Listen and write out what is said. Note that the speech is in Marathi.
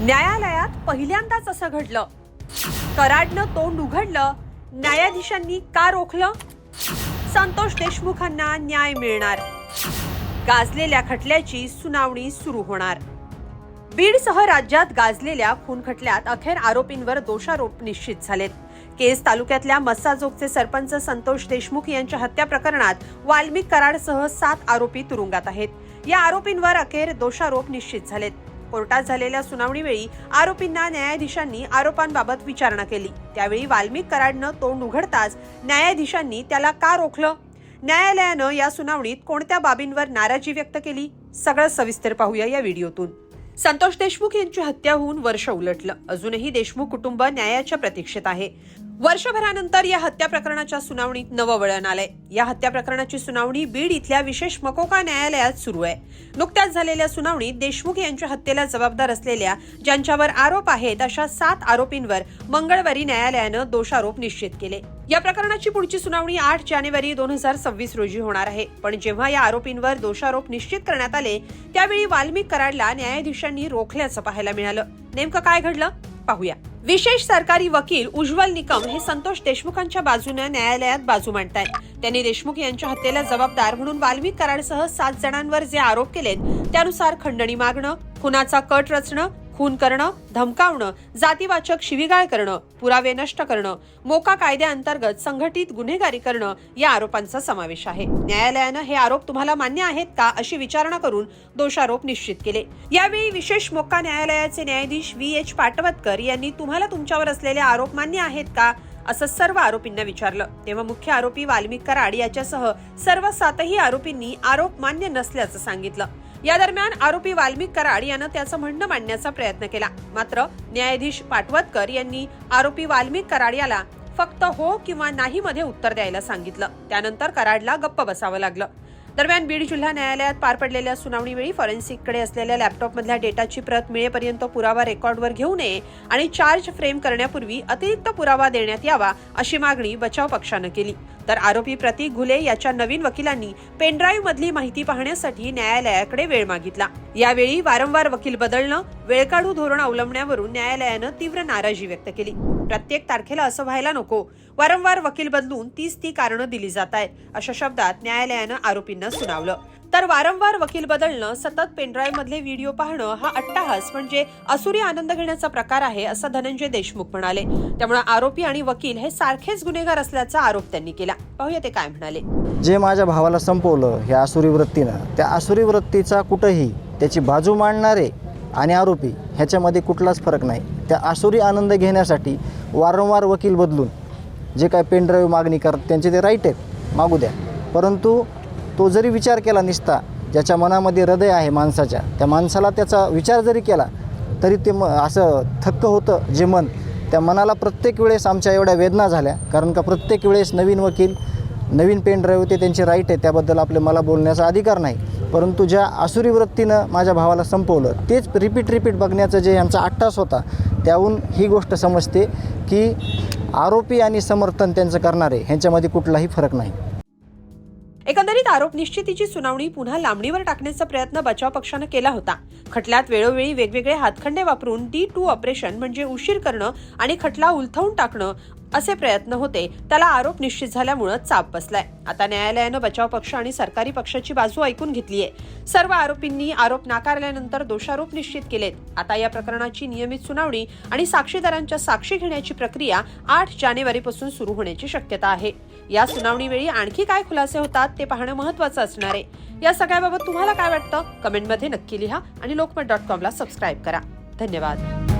न्यायालयात पहिल्यांदाच असं घडलं. कराडनं तोंड उघडलं न्यायाधीशांनी का रोखलं? संतोष देशमुखांना न्याय मिळणार. गाजलेल्या खटल्याची सुनावणी सुरू होणार. बीडसह राज्यात गाजलेल्या खून खटल्यात अखेर आरोपींवर दोषारोप निश्चित झालेत. केस तालुक्यातल्या मस्साजोगचे सरपंच संतोष देशमुख यांच्या हत्या प्रकरणात वाल्मिक कराडसह सात आरोपी तुरुंगात आहेत. या आरोपींवर अखेर दोषारोप निश्चित झालेत. कोर्टात झालेल्या सुनावणीवेळी आरोपींना न्यायाधीशांनी आरोपांबाबत विचारणा केली. त्यावेळी वाल्मिक कराडनं तोंड उघडताच न्यायाधीशांनी त्याला का रोखलं? न्यायालयानं या सुनावणीत कोणत्या बाबींवर नाराजी व्यक्त केली? सगळं सविस्तर पाहूया या व्हिडिओतून. संतोष देशमुख यांची हत्या होऊन वर्ष उलटलं. अजूनही देशमुख कुटुंब न्यायाच्या प्रतीक्षेत आहे. वर्षभरानंतर या हत्या प्रकरणाच्या सुनावणीत नवं वळण आलंय. या हत्या प्रकरणाची सुनावणी बीड इथल्या विशेष मकोका न्यायालयात सुरू आहे. नुकत्याच झालेल्या सुनावणीत देशमुख यांच्या हत्येला जबाबदार असलेल्या ज्यांच्यावर आरोप आहेत अशा सात आरोपींवर मंगळवारी न्यायालयानं दोषारोप निश्चित केले. या प्रकरणाची पुढची सुनावणी आठ जानेवारी दोन हजार सव्वीस रोजी होणार आहे. पण जेव्हा या आरोपींवर दोषारोप निश्चित करण्यात आले त्यावेळी वाल्मिक कराडला न्यायाधीशांनी रोखल्याचं पाहायला मिळालं. नेमकं काय घडलं? पाहूया. विशेष सरकारी वकील उज्ज्वल निकम हे संतोष देशमुखांच्या बाजूने न्यायालयात बाजू मांडतायत. त्यांनी देशमुख यांच्या हत्येला जबाबदार म्हणून वाल्मिक कराडसह सात जणांवर जे आरोप केलेत त्यानुसार खंडणी मागणं खुनाचा कट रचणं खून करणं धमकावणं जातीवाचक शिवीगाळ करणं पुरावे नष्ट करणं मोका कायद्याअंतर्गत संघटित गुन्हेगारी करणं या आरोपांचा समावेश आहे. न्यायालयानं हे आरोप तुम्हाला मान्य आहेत का अशी विचारणा करून दोषारोप निश्चित केले. यावेळी विशेष मोका न्यायालयाचे न्यायाधीश व्ही एच पाटवतकर यांनी तुम्हाला तुमच्यावर असलेले आरोप मान्य आहेत का असं सर्व आरोपींना विचारलं. तेव्हा मुख्य आरोपी वाल्मिक कराड याच्यासह सर्व सातही आरोपींनी आरोप मान्य नसल्याचं सांगितलं. या दरम्यान आरोपी वाल्मिक कराड यानं त्याचं म्हणणं मांडण्याचा प्रयत्न केला. मात्र न्यायाधीश पाटवतकर यांनी आरोपी वाल्मिक कराड याला फक्त हो किंवा नाही मध्ये उत्तर द्यायला सांगितलं. त्यानंतर कराडला गप्प बसावं लागलं. दरम्यान बीड जिल्हा न्यायालयात पार पडलेल्या सुनावणीवेळी फॉरेन्सिककडे असलेल्या लॅपटॉपमधल्या डेटाची प्रत मिळेपर्यंत पुरावा रेकॉर्डवर घेऊ नये आणि चार्ज फ्रेम करण्यापूर्वी अतिरिक्त पुरावा देण्यात यावा अशी मागणी बचाव पक्षानं केली. तर आरोपी प्रतीक घुले याच्या नवीन वकिलांनी पेनड्राईव्ह मधली माहिती पाहण्यासाठी न्यायालयाकडे वेळ मागितला. यावेळी वारंवार वकील बदलणं वेळकाढू धोरण अवलंबण्यावरून न्यायालयानं तीव्र नाराजी व्यक्त केली. प्रत्येक तारखेला असं व्हायला नको. वारंवार वकील बदलून तीच ती कारणं दिली जात आहेत अशा शब्दात न्यायालयानं आरोपींना सुनावलं. तर वारंवार वकील बदलणं सतत पेनड्राईव्ह मधले व्हिडिओ पाहणं हा अट्टाहास म्हणजे असुरी आनंद घेण्याचा प्रकार आहे असं धनंजय देशमुख म्हणाले. त्यामुळे आरोपी आणि वकील हे सारखेच गुन्हेगार असल्याचा आरोप त्यांनी केला. पाहूया ते काय म्हणाले. जे माझ्या भावाला संपवलं ह्या असुरी वृत्तीनं त्या असुरी वृत्तीचा कुठंही त्याची बाजू मांडणारे आणि आरोपी ह्याच्यामध्ये कुठलाच फरक नाही. त्या आसुरी आनंद घेण्यासाठी वारंवार वकील बदलून जे काय पेनड्राईव्ह मागणी करत त्यांचे ते राईट आहेत मागू द्या. परंतु तो जरी विचार केला निसता ज्याच्या मनामध्ये हृदय आहे माणसाच्या त्या माणसाला त्याचा विचार जरी केला तरी ते म असं थक्क होतं जे मन त्या मनाला प्रत्येक वेळेस आमच्या एवढ्या वेदना झाल्या. कारण का प्रत्येक वेळेस नवीन वकील नवीन पेन ड्राईव्ह ते त्यांचे राईट आहे त्याबद्दल आपले मला बोलण्याचा अधिकार नाही. परंतु ज्या आसुरी वृत्तीनं माझ्या भावाला संपवलं तेच रिपीट रिपीट बघण्याचं जे यांचा अट्टास होता त्याहून ही गोष्ट समजते की आरोपी आणि समर्थन त्यांचं करणारे ह्यांच्यामध्ये कुठलाही फरक नाही. एकंदरीत आरोप निश्चितीची सुनावणी पुन्हा लांबणीवर टाकण्याचा प्रयत्न बचाव पक्षानं केला होता. खटल्यात वेळोवेळी वेगवेगळे हातखंडे वापरून डी टू ऑपरेशन म्हणजे उशीर करणं आणि खटला उलथवून टाकणं असे प्रयत्न होते. त्याला आरोप निश्चित झाल्यामुळे चाप बसलाय. आता न्यायालयानं बचाव पक्ष आणि सरकारी पक्षाची बाजू ऐकून घेतली आहे सर्व आरोपींनी आरोप नाकारल्यानंतर दोषारोप निश्चित केलेत. आता या प्रकरणाची नियमित सुनावणी आणि साक्षीदारांच्या साक्षी घेण्याची प्रक्रिया आठ जानेवारीपासून सुरू होण्याची शक्यता आहे. या सुनावणीवेळी आणखी काय खुलासे होतात ते पाहणं महत्वाचं असणार आहे. या सगळ्याबाबत तुम्हाला काय वाटतं? कमेंटमध्ये नक्की लिहा आणि लोकमत डॉट कॉमला सबस्क्राईब करा. धन्यवाद.